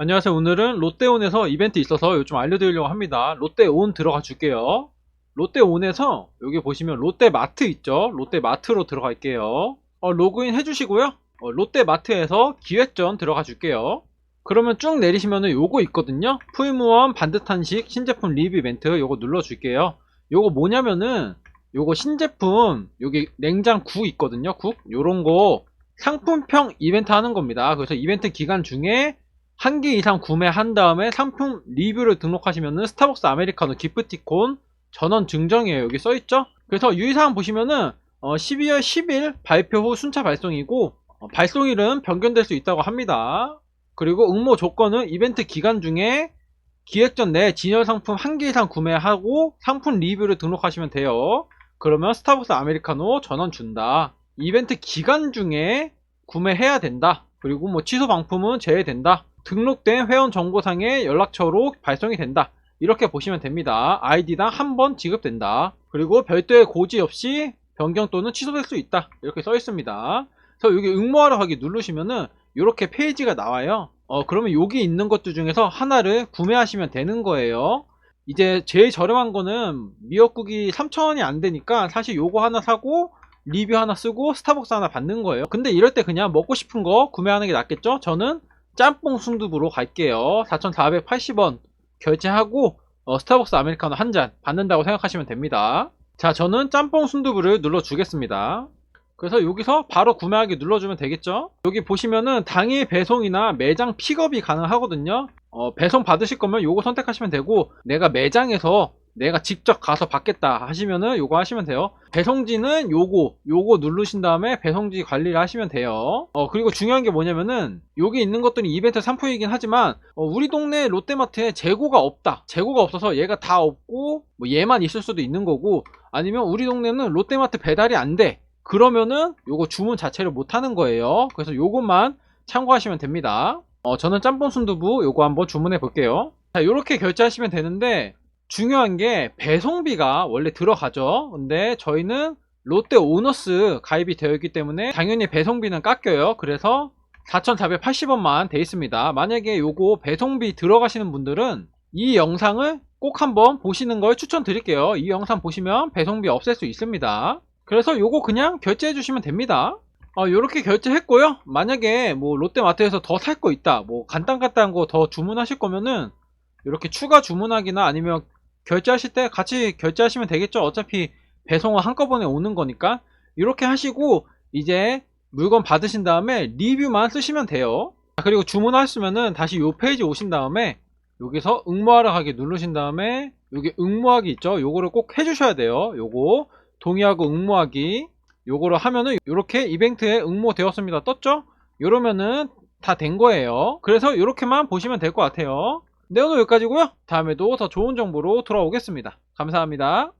안녕하세요. 오늘은 롯데온에서 이벤트 있어서 좀 알려드리려고 합니다. 롯데온 들어가 줄게요. 롯데온에서 여기 보시면 롯데마트 있죠? 롯데마트로 들어갈게요. 어, 로그인 해주시고요. 어, 롯데마트에서 기획전 들어가 줄게요. 그러면 쭉 내리시면은 요거 있거든요. 풀무원 반듯한식 신제품 리뷰 이벤트 요거 눌러 줄게요. 요거 뭐냐면은 요거 신제품 여기 냉장 국 있거든요. 국 요런 거 상품평 이벤트 하는 겁니다. 그래서 이벤트 기간 중에 한 개 이상 구매한 다음에 상품 리뷰를 등록하시면은 스타벅스 아메리카노 기프티콘 전원 증정이에요. 여기 써있죠? 그래서 유의사항 보시면은 어, 12월 10일 발표 후 순차 발송이고 어, 발송일은 변경될 수 있다고 합니다. 그리고 응모 조건은 이벤트 기간 중에 기획전 내 진열 상품 한 개 이상 구매하고 상품 리뷰를 등록하시면 돼요. 그러면 스타벅스 아메리카노 전원 준다. 이벤트 기간 중에 구매해야 된다. 그리고 뭐 취소 방품은 제외된다. 등록된 회원 정보상의 연락처로 발송이 된다. 이렇게 보시면 됩니다. 아이디당 한 번 지급된다. 그리고 별도의 고지 없이 변경 또는 취소될 수 있다. 이렇게 써 있습니다. 그래서 여기 응모하러 가기 누르시면은 이렇게 페이지가 나와요. 어, 그러면 여기 있는 것들 중에서 하나를 구매하시면 되는 거예요. 이제 제일 저렴한 거는 미역국이 3,000원이 안 되니까 사실 요거 하나 사고 리뷰 하나 쓰고 스타벅스 하나 받는 거예요. 근데 이럴 때 그냥 먹고 싶은 거 구매하는 게 낫겠죠? 저는 짬뽕 순두부로 갈게요. 4,480원 결제하고 어, 스타벅스 아메리카노 한 잔 받는다고 생각하시면 됩니다. 자, 저는 짬뽕 순두부를 눌러 주겠습니다. 그래서 여기서 바로 구매하기 눌러주면 되겠죠? 여기 보시면은 당일 배송이나 매장 픽업이 가능하거든요. 어, 배송 받으실 거면 요거 선택하시면 되고 내가 매장에서 내가 직접 가서 받겠다 하시면은 요거 하시면 돼요. 배송지는 요거 요거 누르신 다음에 배송지 관리를 하시면 돼요. 어 그리고 중요한 게 뭐냐면은 여기 있는 것들이 이벤트 상품이긴 하지만 어, 우리 동네 롯데마트에 재고가 없다. 재고가 없어서 얘가 다 없고 뭐 얘만 있을 수도 있는 거고 아니면 우리 동네는 롯데마트 배달이 안 돼. 그러면은 요거 주문 자체를 못 하는 거예요. 그래서 요것만 참고하시면 됩니다. 어, 저는 짬뽕 순두부 요거 한번 주문해 볼게요. 자, 요렇게 결제하시면 되는데 중요한 게 배송비가 원래 들어가죠. 근데 저희는 롯데 오너스 가입이 되어 있기 때문에 당연히 배송비는 깎여요. 그래서 4,480원만 돼 있습니다. 만약에 요거 배송비 들어가시는 분들은 이 영상을 꼭 한번 보시는 걸 추천드릴게요. 이 영상 보시면 배송비 없앨 수 있습니다. 그래서 요거 그냥 결제해 주시면 됩니다. 어, 요렇게 결제했고요. 만약에 뭐 롯데마트에서 더 살 거 있다. 뭐 간단간단한 거 더 주문하실 거면은 이렇게 추가 주문하기나 아니면 결제하실 때 같이 결제하시면 되겠죠. 어차피 배송은 한꺼번에 오는 거니까. 이렇게 하시고 이제 물건 받으신 다음에 리뷰만 쓰시면 돼요. 자, 그리고 주문하시면은 다시 요 페이지 오신 다음에 여기서 응모하러 가기 누르신 다음에 여기 응모하기 있죠. 요거를 꼭 해주셔야 돼요. 요거 동의하고 응모하기 요거를 하면은 이렇게 이벤트에 응모되었습니다. 떴죠? 이러면은 다 된 거예요. 그래서 이렇게만 보시면 될 것 같아요. 네, 오늘 여기까지고요. 다음에도 더 좋은 정보로 돌아오겠습니다. 감사합니다.